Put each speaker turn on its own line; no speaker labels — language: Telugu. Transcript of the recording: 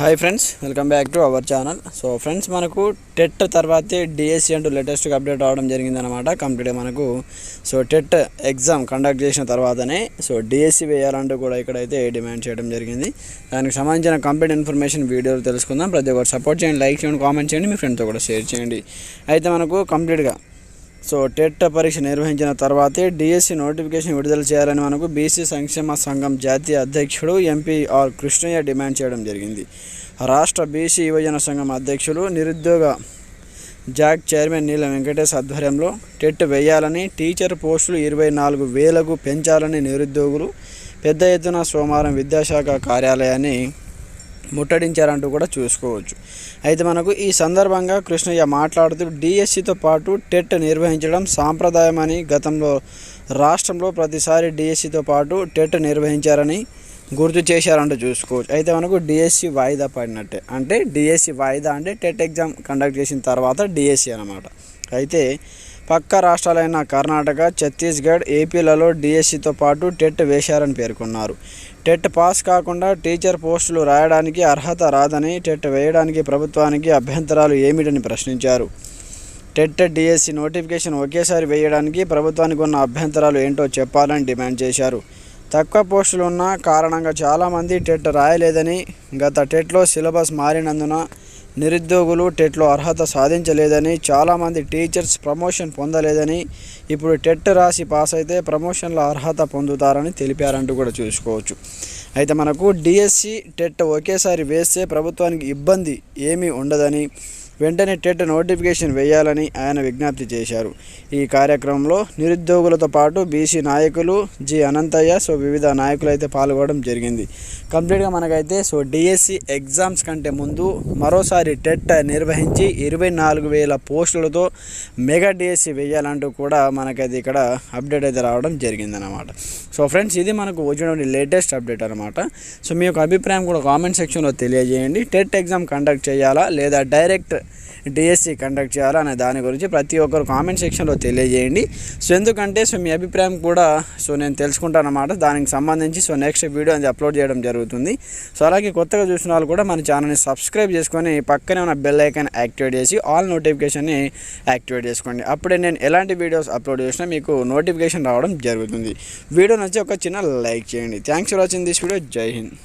Hi friends welcome back to our channel so friends మనకు టెట్ తర్వాతే డిఎస్సి అంటూ లేటెస్ట్గా అప్డేట్ అవడం జరిగిందనమాట కంప్లీట్గా మనకు సో టెట్ ఎగ్జామ్ కండక్ట్ చేసిన తర్వాతనే సో డిఎస్సి వేయాలంటూ కూడా ఇక్కడైతే డిమాండ్ చేయడం జరిగింది. దానికి సంబంధించిన కంప్లీట్ ఇన్ఫర్మేషన్ వీడియోలు తెలుసుకుందాం. ప్రతి ఒక్కరు సపోర్ట్ చేయండి లైక్ చేయండి కామెంట్ చేయండి మీ ఫ్రెండ్తో కూడా షేర్ చేయండి. అయితే మనకు కంప్లీట్గా సో టెట్ పరీక్ష నిర్వహించిన తర్వాతే డిఎస్సి నోటిఫికేషన్ విడుదల చేయాలని మనకు బీసీ సంక్షేమ సంఘం జాతీయ అధ్యక్షుడు ఎంపీ ఆర్ కృష్ణయ్య డిమాండ్ చేయడం జరిగింది. రాష్ట్ర బీసీ యువజన సంఘం అధ్యక్షులు నిరుద్యోగ జాక్ చైర్మన్ నీల వెంకటేష్ ఆధ్వర్యంలో టెట్ వేయాలని టీచర్ పోస్టులు ఇరవై నాలుగు వేలకు పెంచాలని నిరుద్యోగులు పెద్ద ఎత్తున సోమవారం విద్యాశాఖ కార్యాలయాన్ని ముట్టడించారంటూ కూడా చూసుకోవచ్చు. అయితే మనకు ఈ సందర్భంగా కృష్ణయ్య మాట్లాడుతూ డిఎస్సితో పాటు టెట్ నిర్వహించడం సాంప్రదాయమని గతంలో రాష్ట్రంలో ప్రతిసారి డిఎస్సితో పాటు టెట్ నిర్వహించారని గుర్తు చేశారంటూ చూసుకోవచ్చు. అయితే మనకు డిఎస్సి వాయిదా పడినట్టే. అంటే డిఎస్సి వాయిదా అంటే టెట్ ఎగ్జామ్ కండక్ట్ చేసిన తర్వాత డిఎస్సి అనమాట అయితే పక్క రాష్ట్రాలైన కర్ణాటక ఛత్తీస్గఢ్ ఏపీలలో డిఎస్సితో పాటు టెట్ వేశారని పేర్కొన్నారు. టెట్ పాస్ కాకుండా టీచర్ పోస్టులు రాయడానికి అర్హత రాదని టెట్ వేయడానికి ప్రభుత్వానికి అభ్యంతరాలు ఏమిటని ప్రశ్నించారు. టెట్ డిఎస్సి నోటిఫికేషన్ ఒకేసారి వేయడానికి ప్రభుత్వానికి ఉన్న అభ్యంతరాలు ఏంటో చెప్పాలని డిమాండ్ చేశారు. తక్కువ పోస్టులు ఉన్న కారణంగా చాలామంది టెట్ రాయలేదని గత టెట్లో సిలబస్ మారినందున నిరుద్యోగులు టెట్లో అర్హత సాధించలేదని చాలామంది టీచర్స్ ప్రమోషన్ పొందలేదని ఇప్పుడు టెట్ రాసి పాస్ అయితే ప్రమోషన్ల అర్హత పొందుతారని తెలిపారంటూ కూడా చూసుకోవచ్చు. అయితే మనకు డిఎస్సి టెట్ ఒకేసారి వేస్తే ప్రభుత్వానికి ఇబ్బంది ఏమీ ఉండదని వెంటనే టెట్ నోటిఫికేషన్ వేయాలని ఆయన విజ్ఞప్తి చేశారు. ఈ కార్యక్రమంలో నిరుద్యోగులతో పాటు బీసీ నాయకులు జి అనంతయ్య సో వివిధ నాయకులు అయితే పాల్గొనడం జరిగింది. కంప్లీట్గా మనకైతే సో డిఎస్సి ఎగ్జామ్స్ కంటే ముందు మరోసారి టెట్ నిర్వహించి ఇరవై నాలుగు వేల పోస్టులతో మెగా డిఎస్సి వేయాలంటూ కూడా మనకైతే ఇక్కడ అప్డేట్ అయితే రావడం జరిగిందనమాట సో ఫ్రెండ్స్ ఇది మనకు వచ్చినటువంటి లేటెస్ట్ అప్డేట్ అనమాట సో మీ యొక్క అభిప్రాయం కూడా కామెంట్ సెక్షన్లో తెలియజేయండి. టెట్ ఎగ్జామ్ కండక్ట్ చేయాలా లేదా డైరెక్ట్ డిఎస్సి కండక్ట్ చేయాలా అనే దాని గురించి ప్రతి ఒక్కరు కామెంట్ సెక్షన్లో తెలియజేయండి. సో ఎందుకంటే సో మీ అభిప్రాయం కూడా సో నేను తెలుసుకుంటాను అన్నమాట దానికి సంబంధించి సో నెక్స్ట్ వీడియో అనేది అప్లోడ్ చేయడం జరుగుతుంది. సో అలాగే కొత్తగా చూసిన వాళ్ళు కూడా మన ఛానల్ని సబ్స్క్రైబ్ చేసుకొని పక్కనే ఉన్న బెల్ ఐకాన్ యాక్టివేట్ చేసి ఆల్ నోటిఫికేషన్ని యాక్టివేట్ చేసుకోండి. అప్పుడే నేను ఎలాంటి వీడియోస్ అప్లోడ్ చేసినా మీకు నోటిఫికేషన్ రావడం జరుగుతుంది. వీడియో నచ్చి ఒక చిన్న లైక్ చేయండి. Thanks for watching this video జై హింద్